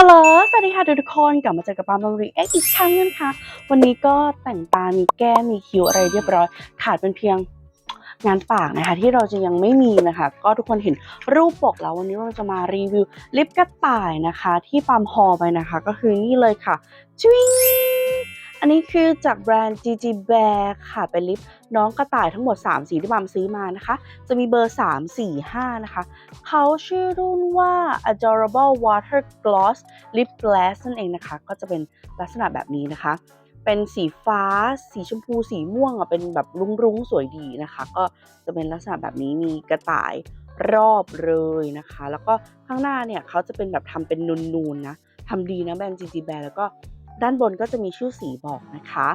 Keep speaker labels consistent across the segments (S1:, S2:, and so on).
S1: ฮัลโหล สวัสดีค่ะทุกคน กลับมาเจอกับปาล์มบางรีเอ็กอีกครั้งนึงค่ะ วันนี้ก็แต่งตา มีแก้ม มีคิ้วอะไรเรียบร้อย ขาดเป็นเพียงงานปากนะคะที่เราจะยังไม่มีนะคะ ก็ทุกคนเห็นรูปปกแล้ววันนี้เราจะมารีวิวลิปกระต่ายนะคะ ที่ปาล์มฮอลไปนะคะ ก็คือนี่เลยค่ะชิง อันนี้คือจากแบรนด์ GG Bear ค่ะ เป็นลิปน้องกระต่ายทั้งหมด 3 สีที่ปามซื้อมานะคะ จะมีเบอร์ 3 4 5 นะคะ เขาชื่อรุ่นว่า Adorable Water Gloss Lip Glass นั่นเองนะคะ ก็จะเป็นลักษณะแบบนี้นะคะ เป็นสีฟ้า สีชมพู สีม่วงอะ เป็นแบบรุ้งๆ สวยดีนะคะ ก็จะเป็นลักษณะแบบนี้ มีกระต่ายรอบเลยนะคะ แล้วก็ข้างหน้าเนี่ยเขาจะเป็นแบบทำเป็นนูนๆนะทำดีนะแบรนด์ GG Bear แล้วก็ ด้านบนก็จะมีชื่อสีบอกนะคะ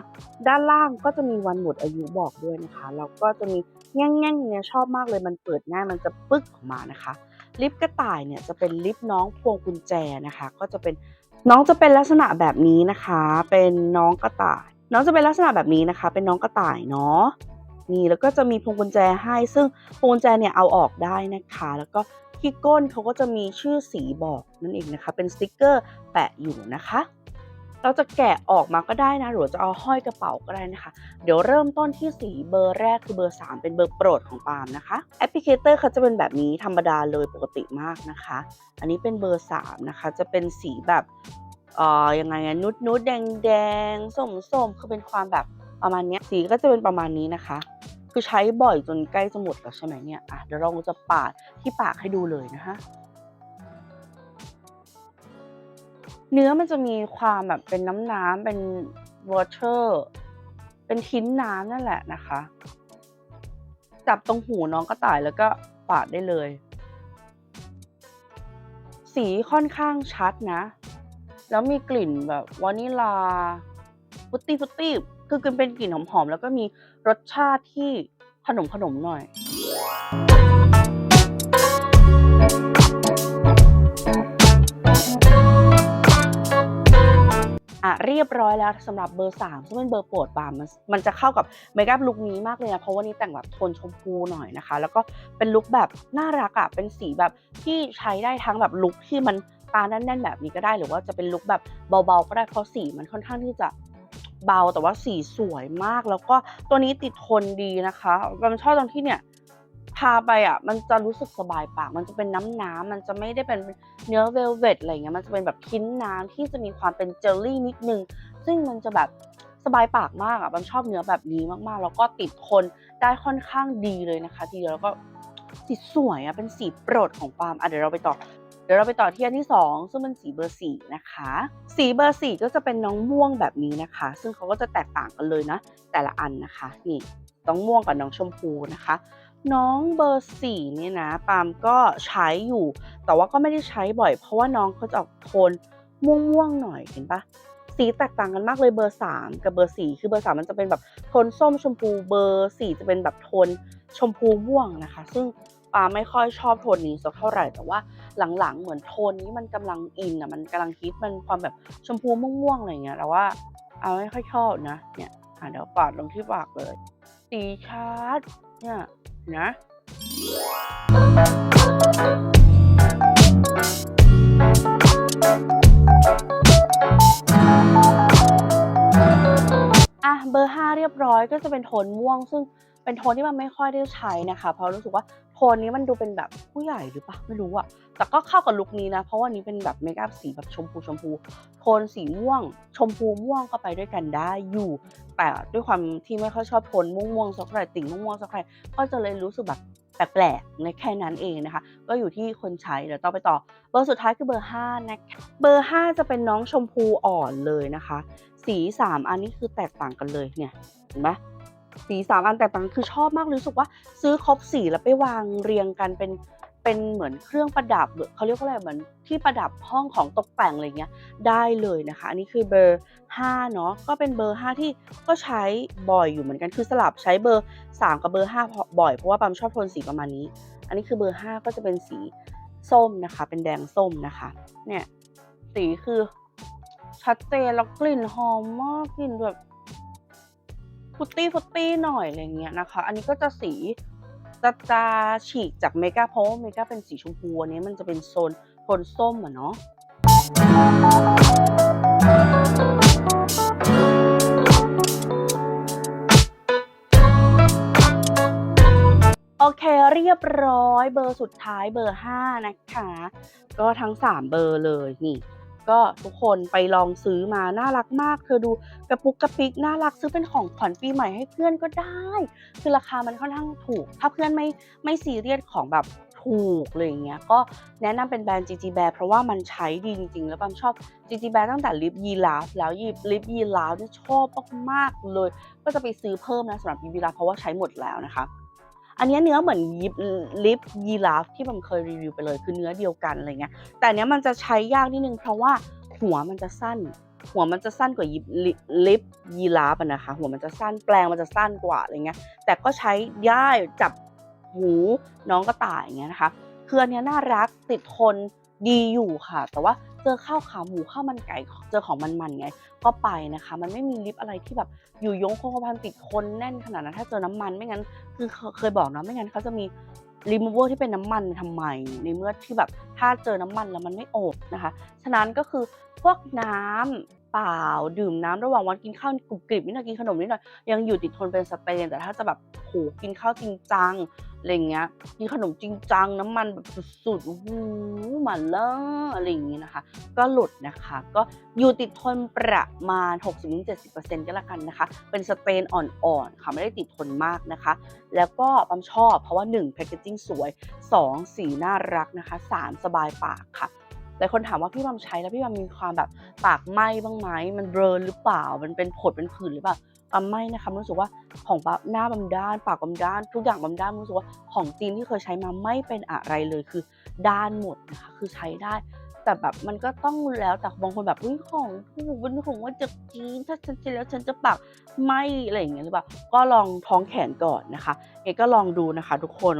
S1: ด้านล่างก็จะมีวันหมดอายุบอกด้วยนะคะแล้วก็จะมีแง่งๆเนี่ยชอบมากเลยมันเปิดง่ายมันจะปึ๊กออกมานะคะ ลิปกระต่ายเนี่ยจะเป็นลิปน้องพวงกุญแจนะคะ ก็จะเป็นน้องจะเป็นลักษณะแบบนี้นะคะ เป็นน้องกระต่าย น้องจะเป็นลักษณะแบบนี้นะคะ เป็นน้องกระต่ายเนาะนี่แล้วก็จะมีพวงกุญแจให้ ซึ่งพวงกุญแจเนี่ยเอาออกได้นะคะ แล้วก็ที่ก้นเขาก็จะมีชื่อสีบอกนั่นเองนะคะ เป็นสติกเกอร์แปะอยู่นะคะ เราจะแกะออกมาก็ได้นะ หรือจะเอาห้อยกระเป๋าก็ได้นะคะ เดี๋ยวเริ่มต้นที่สีเบอร์แรกคือเบอร์ 3 เป็นเบอร์โปรดของปาล์มนะคะ แอปพลิเคเตอร์เขาจะเป็นแบบนี้ธรรมดาเลยปกติมากนะคะ อันนี้เป็นเบอร์ 3 นะคะ จะเป็นสีแบบเอ่อยังไงอะนุดนุดแดงแดงส้มส้มคือเป็นความแบบประมาณเนี้ยสีก็จะเป็นประมาณนี้นะคะ คือใช้บ่อยจนใกล้จะหมดแล้วใช่ไหมเนี่ยอะเดี๋ยวเราจะปาดที่ปากให้ดูเลยนะคะ เนื้อมันจะมีความแบบเป็นน้ำน้ำเป็น water เป็นทิ้นน้ำนั่นแหละนะคะ จับตรงหูน้องกระต่ายแล้วก็ปาดได้เลย สีค่อนข้างชัดนะ แล้วมีกลิ่นแบบวานิลาฟุตตี้ฟุตตี้คือเป็นกลิ่นหอมๆแล้วก็มีรสชาติที่ขนมขนมหน่อย เรียบร้อยแล้วสำหรับเบอร์3ซึ่งเป็นเบอร์โปรดปาล์มมันมันจะเข้ากับเมคอัพลุคนี้มากเลยนะเพราะว่านี่แต่งแบบโทนชมพูหน่อยนะคะ แล้วก็เป็นลุคแบบน่ารักอะเป็นสีแบบที่ใช้ได้ทั้งแบบลุคที่มันตาแน่นๆแบบนี้ก็ได้หรือว่าจะเป็นลุคแบบเบาๆก็ได้เพราะสีมันค่อนข้างที่จะเบาแต่ว่าสีสวยมาก แล้วก็ตัวนี้ติดทนดีนะคะมันชอบตรงที่เนี่ยาไปอะ มันจะรู้สึกสบายปาก มันจะเป็นน้ำน้ำมันจะไม่ได้เป็นเนื้อเวลเวตอะไรเงี้ย มันจะเป็นแบบทิ้นน้ำที่จะมีความเป็นเจลลี่นิดนึง ซึ่งมันจะแบบสบายปากมากอะบัมชอบเนื้อแบบนี้มากๆ แล้วก็ติดทนได้ค่อนข้างดีเลยนะคะทีเดียวแล้วก็สีสวยอะ เป็นสีโปรดของปาล์มอะเดี๋ยวเราไปต่อเดี๋ยวเราไปต่อที่อันที่ 2 ซึ่งเป็นสีเบอร์สี่นะคะ สีเบอร์สี่ก็จะเป็นน้องม่วงแบบนี้นะคะ ซึ่งเขาก็จะแตกต่างกันเลยนะ แต่ละอันนะคะ นี่น้องม่วงกับน้องชมพูนะคะ น้องเบอร์สี่เนี่ยนะปามก็ใช้อยู่ แต่ว่าก็ไม่ได้ใช้บ่อย เพราะว่าน้องเขาจะออกโทนม่วงๆหน่อยเห็นปะสีแตกต่างกันมากเลยเบอร์สามกับเบอร์สี่คือเบอร์สามมันจะเป็นแบบโทนส้มชมพูเบอร์สี่จะเป็นแบบโทนชมพูม่วงนะคะ ซึ่งปามไม่ค่อยชอบโทนนี้สักเท่าไหร่แต่ว่าหลังๆ เหมือนโทนนี้มันกำลังอินอะมันกำลังฮิตมันความแบบชมพูม่วงๆอะไรเงี้ยแต่ว่าเอาไม่ค่อยชอบนะเนี่ยเดี๋ยวปาดลงที่ปากเลยสีชัดเนี่ย นะอะเบอร์ 5 เรียบร้อยก็จะเป็นโทนม่วง ซึ่งเป็นโทนที่มันไม่ค่อยได้ใช้นะคะ เพราะรู้สึกว่า นนี้มันดูเป็นแบบผู้ใหญ่หรือเปะไม่รู้อะแต่ก็เข้ากับลุคนี้นะ เพราะว่านี้เป็นแบบเมคอัพสีแบบชมพูชมพู โทนสีม่วง ชมพูม่วงก็ไปด้วยกันได้อยู่ แต่ด้วยความที่ไม่ค่อยชอบโทนม่วงๆสักเท่าไหร่ติ่งม่วงๆสักเท่าไหร่ก็จะเลยรู้สึกแบบแปลกๆในแค่นั้นเองนะคะ ก็อยู่ที่คนใช้เดี๋ยวต่อไปต่อ เบอร์สุดท้ายคือเบอร์5นะคะเบอร์ 5 จะเป็นน้องชมพูอ่อนเลยนะคะ สี 3 อันนี้คือแตกต่างกันเลยเนี่ยเห็นไหม สีสามอันแตกต่างคือชอบมากรู้สึกว่าซื้อครบสีแล้วไปวางเรียงกันเป็นเป็นเหมือนเครื่องประดับหรือเขาเรียกว่าอะไรเหมือนที่ประดับห้องของตกแต่งอะไรเงี้ยได้เลยนะคะ อันนี้คือเบอร์5เนาะก็เป็นเบอร์ 5 ที่ก็ใช้บ่อยอยู่เหมือนกันคือสลับใช้เบอร์ 3 กับเบอร์ 5 บ่อยเพราะว่าปามชอบโทนสีประมาณนี้ อันนี้คือเบอร์ 5 ก็จะเป็นสีส้มนะคะ เป็นแดงส้มนะคะเนี่ยสีคือชัดเจนแล้วกลิ่นหอมมากกลิ่นแบบ ฟุตตี้ฟุตตี้หน่อยอะไรเงี้ยนะคะ อันนี้ก็จะสีจะจะฉีกจากเมกาเพราะเมกาเป็นสีชมพูอันนี้มันจะเป็นโซนโทนส้มอะเนาะโอเคเรียบร้อยเบอร์สุดท้ายเบอร์ 5 นะคะ ก็ทั้ง 3 เบอร์เลยนี่ ก็ทุกคนไปลองซื้อมาน่ารักมาก เธอดูกระปุกกระปิกน่ารักซื้อเป็นของขวัญปีใหม่ให้เพื่อนก็ได้ คือราคามันค่อนข้างถูก ถ้าเพื่อนไม่ไม่ซีเรียสของแบบถูกเลยอย่างเงี้ยก็แนะนำเป็นแบรนด์ GG Bear เพราะว่ามันใช้ดีจริงๆ แล้วปั๊มชอบ GG Bear ตั้งแต่ลิปยีราฟแล้วยีลิปยีราฟนี่ชอบมากๆเลย ก็จะไปซื้อเพิ่มนะสำหรับยีราฟเพราะว่าใช้หมดแล้วนะคะ อันนี้เนื้อเหมือนยิบลิปยีราฟที่ผมเคยรีวิวไปเลยคือเนื้อเดียวกันอะไรเงี้ยแต่อันเนี้ยมันจะใช้ยากนิดนึงเพราะว่าหัวมันจะสั้น หัวมันจะสั้นกว่ายิบลิปยีราฟนะคะ หัวมันจะสั้นแปลงมันจะสั้นกว่าอะไรเงี้ยแต่ก็ใช้ได้จับหูน้องกระต่ายอย่างเงี้ยนะคะคืออันนี้น่ารักติดทนดีอยู่ค่ะ แต่ว่า เจอข้าวขาหมูข้าวมันไก่เจอของมันๆไง ก็ไปนะคะ มันไม่มีลิฟอะไรที่แบบอยู่ยงคงกระพันติดคนแน่นขนาดนั้นถ้าเจอน้ำมันไม่งั้น คือเคยบอกนะไม่งั้นเขาจะมีรีมูเวอร์ที่เป็นน้ำมันทำไม ในเมื่อที่แบบถ้าเจอน้ำมันแล้วมันไม่อบนะคะ ฉะนั้นก็คือพวกน้ำ เปล่า ดื่มน้ำระหว่างวันกินข้าวกรุบกริบนิดหน่อยกินขนมนิดหน่อยยังอยู่ติดทนเป็นสเตนแต่ถ้าจะแบบโหกินข้าวจริงจังอะไรอย่างเงี้ยกินขนมจริงจังน้ำมันแบบสุดๆโอ้โหมาเลยอะไรอย่างงี้นะคะ ก็หลุดนะคะ ก็อยู่ติดทนประมาณ 60-70%ก็แล้วกันนะคะ เป็นสเตนอ่อนๆค่ะไม่ได้ติดทนมากนะคะ แล้วก็ปั๊มชอบเพราะว่า1 packaging สวย 2 สีน่ารักนะคะ 3 สบายปากค่ะ ลายคนถามว่าพี่มัมใช้แล้วพี่มัมมีความแบบปากไหม้บ้างไหมมันเบลอหรือเปล่า มันเป็นผดเป็นผื่นหรือเปล่าปัมไม่นะคะรู้สึกว่าของปั๊มหน้าบัมด้าน ปากบัมด้าน ทุกอย่างบัมด้านรู้สึกว่าของจีนที่เคยใช้มาไม่เป็นอะไรเลยคือด้านหมดนะคะคือใช้ได้ แต่แบบมันก็ต้องแล้วแต่บางคนแบบเฮ้ยของถูกเป็นของว่าจะจีนถ้าฉันใช้แล้วฉันจะปากไหมอะไรอย่างเงี้ยหรือเปล่าก็ลองท้องแขนก่อนนะคะเอกก็ลองดูนะคะ ทุกคน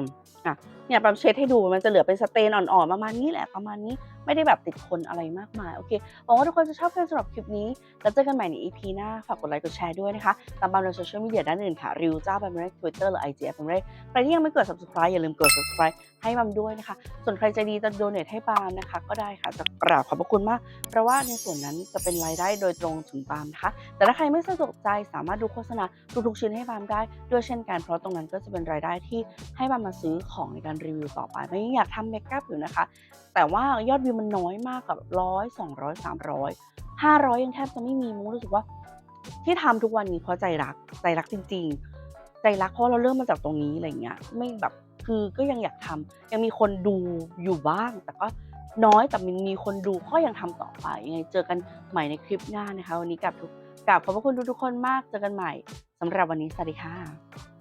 S1: อะเนี่ยปั๊มเช็ดให้ดูมันจะเหลือเป็นสเตนอ่อนๆประมาณนี้แหละประมาณนี้ไม่ได้แบบติดทนอะไรมากมายโอเคหวังว่าทุกคนจะชอบกันสำหรับคลิปนี้ แล้วเจอกันใหม่ใน EP หน้า ฝากกดไลค์กดแชร์ด้วยนะคะตามบางในโซเชียลมีเดียด้านอื่นค่ะ ริวเจ้าบัมเรทวิตเตอร์หรือ IG บัมเร่ใครที่ยังไม่กด subscribe อย่าลืมกด subscribe ให้บัมด้วยนะคะ ส่วนใครใจดีจะโดเนทให้ปาล์มนะคะ ก็ได้ค่ะจะกราบขอบพระคุณมาก เพราะว่าในส่วนนั้นจะเป็นรายได้โดยตรงถึงปาล์มนะคะ แต่ถ้าใครไม่สะดวกใจสามารถดูโฆษณาทุกๆชิ้นให้ปาล์มได้ด้วยเช่นกันเพราะตรงนั้นก็จะเป็นรายได้ที่ให้ปาล์มมาซื้อของในการรีวิวต่อไปไม่อยากทำเมคอัพอยู่นะคะ แต่ว่ายอดวิวมันน้อยมากกับร้อยสองร้อยสามร้อยห้าร้อยยังแทบจะไม่มีมุ้งรู้สึกว่า ที่ทำทุกวันนี้เพราะใจรักใจรักจริง ๆ ใจรักเพราะเราเริ่มมาจากตรงนี้อะไรเงี้ยไม่แบบคือก็ยังอยากทำยังมีคนดูอยู่บ้าง แต่ก็น้อยแต่มันมีคนดูก็ยังทำต่อไปยังไงเจอกันใหม่ในคลิปหน้านะคะ วันนี้กับทุกกับขอบพระคุณทุกๆคนมากเจอกันใหม่สำหรับวันนี้สวัสดีค่ะ